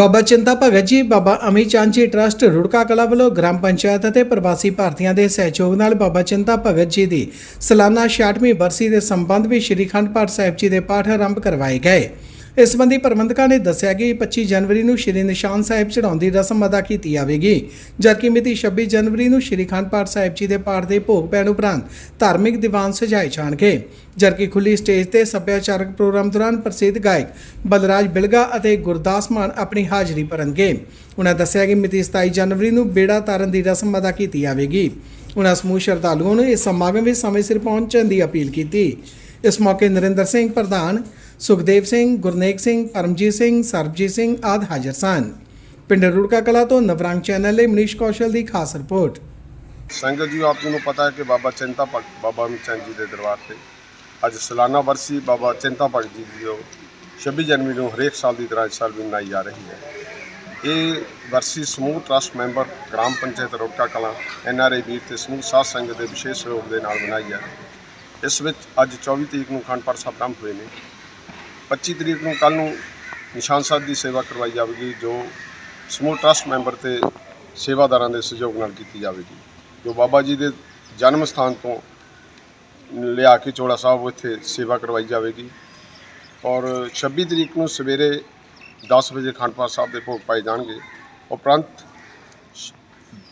ਬਾਬਾ ਚਿੰਤਾ ਭਗਤ ਜੀ, ਬਾਬਾ ਅਮੀ ਚੰਦ ਜੀ ਟਰਸਟ, ਰੁੜਕਾ ਕਲਾ ਵੱਲੋਂ ਗ੍ਰਾਮ ਪੰਚਾਇਤ ਅਤੇ ਪ੍ਰਵਾਸੀ ਭਾਰਤੀਆਂ ਦੇ ਸਹਿਯੋਗ ਨਾਲ ਬਾਬਾ ਚਿੰਤਾ ਭਗਤ ਜੀ ਦੀ ਸਾਲਾਨਾ 66ਵੀਂ ਬਰਸੀ ਦੇ ਸੰਬੰਧ ਵਿੱਚ ਸ਼੍ਰੀ ਅਖੰਡ ਪਾਠ ਸਾਹਿਬ ਜੀ ਦੇ ਪਾਠ ਆਰੰਭ ਕਰਵਾਏ ਗਏ। ਇਸ ਸੰਬੰਧੀ ਪ੍ਰਬੰਧਕਾਂ ਨੇ ਦੱਸਿਆ ਕਿ 25 ਜਨਵਰੀ ਨੂੰ ਸ਼੍ਰੀ ਨਿਸ਼ਾਨ ਸਾਹਿਬ ਚੜਾਉਣ ਦੀ ਰਸਮ ਅਦਾ ਕੀਤੀ ਜਾਵੇਗੀ, ਜਦਕਿ ਮਿਤੀ 26 ਜਨਵਰੀ ਨੂੰ ਸ਼੍ਰੀ ਅਖੰਡ ਪਾਠ ਸਾਹਿਬ ਜੀ ਦੇ ਪਾਠ ਦੇ ਭੋਗ ਪੈਣ ਉਪਰੰਤ ਧਾਰਮਿਕ ਦੀਵਾਨ ਸਜਾਏ ਜਾਣਗੇ, ਜਦਕਿ ਖੁੱਲੀ ਸਟੇਜ ਤੇ ਸੱਭਿਆਚਾਰਕ ਪ੍ਰੋਗਰਾਮ ਦੌਰਾਨ ਪ੍ਰਸਿੱਧ ਗਾਇਕ ਬਲਰਾਜ ਬਿਲਗਾ ਅਤੇ ਗੁਰਦਾਸ ਮਾਨ ਆਪਣੀ ਹਾਜ਼ਰੀ ਭਰਨਗੇ। ਉਹਨਾਂ ਦੱਸਿਆ ਕਿ ਮਿਤੀ 27 ਜਨਵਰੀ ਨੂੰ ਬੇੜਾ ਤਾਰਨ ਦੀ ਰਸਮ ਅਦਾ ਕੀਤੀ ਜਾਵੇਗੀ। ਉਹਨਾਂ ਸਮੂਹ ਸ਼ਰਧਾਲੂਆਂ ਨੂੰ ਇਸ ਸਮਾਗਮ ਵਿੱਚ ਸਮੇਂ ਸਿਰ ਪਹੁੰਚਣ ਦੀ ਅਪੀਲ ਕੀਤੀ। ਇਸ ਮੌਕੇ ਨਰਿੰਦਰ ਸਿੰਘ ਪ੍ਰਧਾਨ ਸੁਖਦੇਵ ਸਿੰਘ, ਗੁਰਨੇਕ ਸਿੰਘ, ਪਰਮਜੀਤ ਸਿੰਘ, ਸਰਬਜੀਤ ਸਿੰਘ ਆਦਿ ਹਾਜ਼ਰ ਸਨ। ਪਿੰਡ ਰੁੜਕਾ ਕਲਾ ਤੋਂ ਨਵਰੰਗ ਚੈਨਲ ਲਈ ਮਨੀਸ਼ ਕੌਸ਼ਲ ਦੀ ਖਾਸ ਰਿਪੋਰਟ। ਸੰਗਤ ਜੀ, ਆਪ ਨੂੰ ਪਤਾ ਹੈ ਕਿ ਬਾਬਾ ਚਿੰਤਾ ਬਾਬਾ ਮਚੰਦ ਜੀ ਦੇ ਦਰਬਾਰ ਤੇ ਅੱਜ ਸਾਲਾਨਾ ਵਰਸੀ ਬਾਬਾ ਚਿੰਤਾ ਭਗਤ ਜੀ ਦੀ 26 ਜਨਵਰੀ ਨੂੰ ਹਰੇਕ ਸਾਲ ਦੀ ਤਰ੍ਹਾਂ ਇਸ ਸਾਲ ਵੀ ਮਨਾਈ ਜਾ ਰਹੀ ਹੈ। ਇਹ ਵਰਸੀ ਸਮੂਹ ਟਰਸਟ ਮੈਂਬਰ ਗ੍ਰਾਮ ਪੰਚਾਇਤ ਰੋਕਾ ਕਲਾਂ ਆਈ ਵੀਰ ਤੇ ਸਮੂਹ ਸਾਧ ਸੰਗਤ ਦੇ ਵਿਸ਼ੇਸ਼ ਸਹਿਯੋਗ ਦੇ ਨਾਲ ਮਨਾਈ ਹੈ। ਇਸ ਵਿੱਚ ਅੱਜ 24 ਤਰੀਕ ਨੂੰ ਅਖੰਡ ਪਾਠ ਸਾਹਿਬ ਆਰੰਭ ਹੋਏ ਨੇ। 25 ਤਰੀਕ ਨੂੰ ਕੱਲ ਨੂੰ ਨਿਸ਼ਾਨ ਸਾਹਿਬ ਦੀ ਸੇਵਾ ਕਰਵਾਈ ਜਾਵੇਗੀ, ਜੋ ਸਮੂਹ ਟਰਸਟ ਮੈਂਬਰ ਤੇ ਸੇਵਾਦਾਰਾਂ ਦੇ ਸਹਿਯੋਗ ਨਾਲ ਕੀਤੀ ਜਾਵੇਗੀ। ਜੋ ਬਾਬਾ ਜੀ ਦੇ ਜਨਮ ਸਥਾਨ ਤੋਂ ਲਿਆ ਕੇ ਚੋਲਾ ਸਾਹਿਬ ਇੱਥੇ ਸੇਵਾ ਕਰਵਾਈ ਜਾਵੇਗੀ। ਔਰ 26 ਤਰੀਕ ਨੂੰ ਸਵੇਰੇ 10 ਵਜੇ ਅਖੰਡ ਪਾਠ ਸਾਹਿਬ ਦੇ ਭੋਗ ਪਾਏ ਜਾਣਗੇ। ਉਪਰੰਤ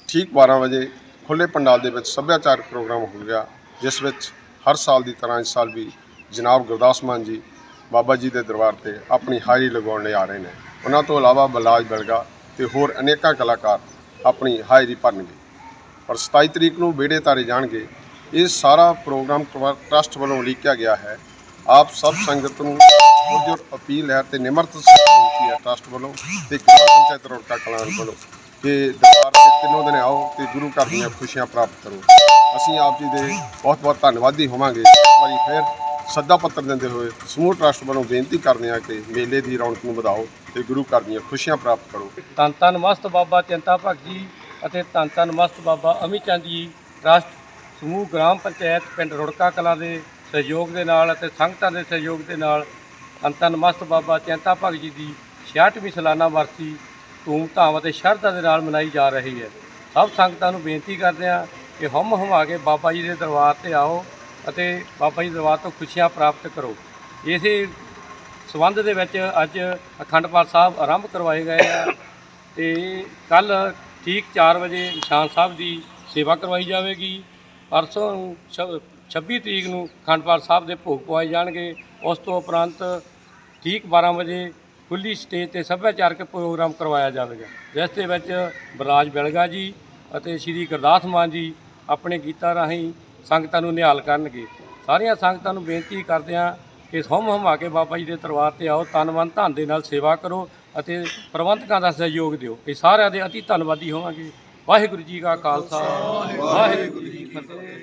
ਠੀਕ 12 ਵਜੇ ਖੁੱਲੇ ਪੰਡਾਲ ਦੇ ਵਿੱਚ ਸੱਭਿਆਚਾਰਕ ਪ੍ਰੋਗਰਾਮ ਹੋ ਗਿਆ, ਜਿਸ ਵਿੱਚ ਹਰ ਸਾਲ ਦੀ ਤਰ੍ਹਾਂ ਇਸ ਸਾਲ ਵੀ ਜਨਾਬ ਗੁਰਦਾਸ ਮਾਨ ਜੀ ਬਾਬਾ ਜੀ ਦੇ ਦਰਬਾਰ ਤੇ ਆਪਣੀ ਹਾਜ਼ਰੀ ਲਗਾਉਣ ਲਈ ਆ ਰਹੇ ਨੇ। ਉਹਨਾਂ ਤੋਂ ਇਲਾਵਾ ਬਲਾਜ ਬਲਗਾ ਤੇ ਹੋਰ ਅਨੇਕਾਂ ਕਲਾਕਾਰ ਆਪਣੀ ਹਾਜ਼ਰੀ ਭਰਨਗੇ। ਪਰ 27 ਤਰੀਕ ਨੂੰ ਵਿਹੜੇ ਤਾਰੇ ਜਾਣਗੇ। ਇਹ ਸਾਰਾ ਪ੍ਰੋਗਰਾਮ ਟਰ- ਟਰਸਟ ਵੱਲੋਂ ਲਿਖਿਆ ਗਿਆ ਹੈ। ਆਪ ਸਭ ਸੰਗਤ ਨੂੰ ਜੋ ਅਪੀਲ ਹੈ ਤੇ ਨਿਮਰਤ ਬੇਨਤੀ ਹੈ ਟਰਸਟ ਵੱਲੋਂ ਤੇ ਗ੍ਰਾਮ ਪੰਚਾਇਤ ਰੋੜਕਾ ਕਲਾਂ ਵੱਲੋਂ ਕਿ ਦਰਬਾਰ ਤੇ ਤਿੰਨੋਂ ਦਿਨ ਆਓ ਤੇ ਗੁਰੂ ਘਰ ਦੀਆਂ ਖੁਸ਼ੀਆਂ ਪ੍ਰਾਪਤ ਕਰੋ। ਅਸੀਂ ਆਪ ਜੀ ਦੇ ਬਹੁਤ ਬਹੁਤ ਧੰਨਵਾਦੀ ਹੋਵਾਂਗੇ। ਇੱਕ ਵਾਰੀ ਫਿਰ ਸੱਦਾ ਪੱਤਰ ਦਿੰਦੇ ਹੋਏ ਸਮੂਹ ਟਰਸਟ ਵੱਲੋਂ ਬੇਨਤੀ ਕਰਦੇ ਹਾਂ ਕਿ ਮੇਲੇ ਦੀ ਰੌਣਕ ਨੂੰ ਵਧਾਓ ਤੇ ਗੁਰੂ ਘਰ ਦੀਆਂ ਖੁਸ਼ੀਆਂ ਪ੍ਰਾਪਤ ਕਰੋ। ਧੰਨ ਧੰਨ ਮਸਤ ਬਾਬਾ ਚਿੰਤਾ ਭਗਤ ਜੀ ਅਤੇ ਧੰਨ ਧੰਨ ਮਸਤ ਬਾਬਾ ਅਮੀ ਚੰਦ ਜੀ ਟਰਸਟ ਸਮੂਹ ਗ੍ਰਾਮ ਪੰਚਾਇਤ ਪਿੰਡ ਰੁੜਕਾ ਕਲਾਂ ਦੇ ਸਹਿਯੋਗ ਦੇ ਨਾਲ ਅਤੇ ਸੰਗਤਾਂ ਦੇ ਸਹਿਯੋਗ ਦੇ ਨਾਲ ਧੰਨ ਧੰਨ ਮਸਤ ਬਾਬਾ ਚਿੰਤਾ ਭਗਤ ਜੀ ਦੀ 66ਵੀਂ ਸਾਲਾਨਾ ਵਰਸੀ ਧੂਮਧਾਮ ਅਤੇ ਸ਼ਰਧਾ ਦੇ ਨਾਲ ਮਨਾਈ ਜਾ ਰਹੀ ਹੈ। ਸਭ ਸੰਗਤਾਂ ਨੂੰ ਬੇਨਤੀ ਕਰਦੇ ਹਾਂ ਕਿ ਹਮ ਹਮਾ ਕੇ ਬਾਬਾ ਜੀ ਦੇ ਦਰਬਾਰ ਤੇ ਆਓ। ਅਤੇ ਬਾਬਾ ਜੀ ਦਰਬਾਰ ਤੋਂ ਖੁਸ਼ੀਆਂ ਪ੍ਰਾਪਤ ਕਰੋ। ਇਸੇ ਸਬੰਧ ਦੇ ਵਿੱਚ ਅੱਜ ਅਖੰਡ ਪਾਠ ਸਾਹਿਬ ਆਰੰਭ ਕਰਵਾਏ ਗਏ ਆ ਤੇ ਕੱਲ ਠੀਕ 4 ਵਜੇ ਨਿਸ਼ਾਨ ਸਾਹਿਬ ਦੀ ਸੇਵਾ ਕਰਵਾਈ ਜਾਵੇਗੀ। ਪਰਸੋਂ ਛ- 26 ਤਰੀਕ ਨੂੰ ਅਖੰਡ ਪਾਠ ਸਾਹਿਬ ਦੇ ਭੋਗ ਪਵਾਏ ਜਾਣਗੇ। ਉਸ ਤੋਂ ਉਪਰੰਤ ਠੀਕ 12 ਵਜੇ ਖੁੱਲੀ ਸਟੇਜ ਤੇ ਸੱਭਿਆਚਾਰਕ ਪ੍ਰੋਗਰਾਮ ਕਰਵਾਇਆ ਜਾਵੇਗਾ। ਜਿਸ ਦੇ ਵਿੱਚ ਬਰਾਜ ਬਿਲਗਾ ਜੀ ਅਤੇ ਸ਼੍ਰੀ ਗੁਰਦਾਸ ਮਾਨ ਜੀ ਆਪਣੇ ਗੀਤਾਂ ਰਾਹੀਂ ਸੰਗਤਾਂ ਨੂੰ ਨਿਹਾਲ ਕਰਨਗੇ। ਸਾਰੀਆਂ ਸੰਗਤਾਂ ਨੂੰ ਬੇਨਤੀ ਕਰਦੇ ਹਾਂ ਕਿ ਹਮ ਹਮਾ ਕੇ ਬਾਬਾ ਜੀ ਦੇ ਦਰਬਾਰ ਤੇ ਆਓ, ਤਨ ਮਨ ਧਨ ਦੇ ਨਾਲ ਸੇਵਾ ਕਰੋ ਅਤੇ ਪ੍ਰਬੰਧਕਾਂ ਦਾ ਸਹਿਯੋਗ ਦਿਓ। ਇਹ ਸਾਰਿਆਂ ਦੇ ਅਤੀ ਧੰਨਵਾਦੀ ਹੋਵਾਂਗੇ। ਵਾਹਿਗੁਰੂ ਜੀ ਕਾ ਖਾਲਸਾ, ਵਾਹਿਗੁਰੂ ਜੀ ਕੀ ਫਤਿਹ।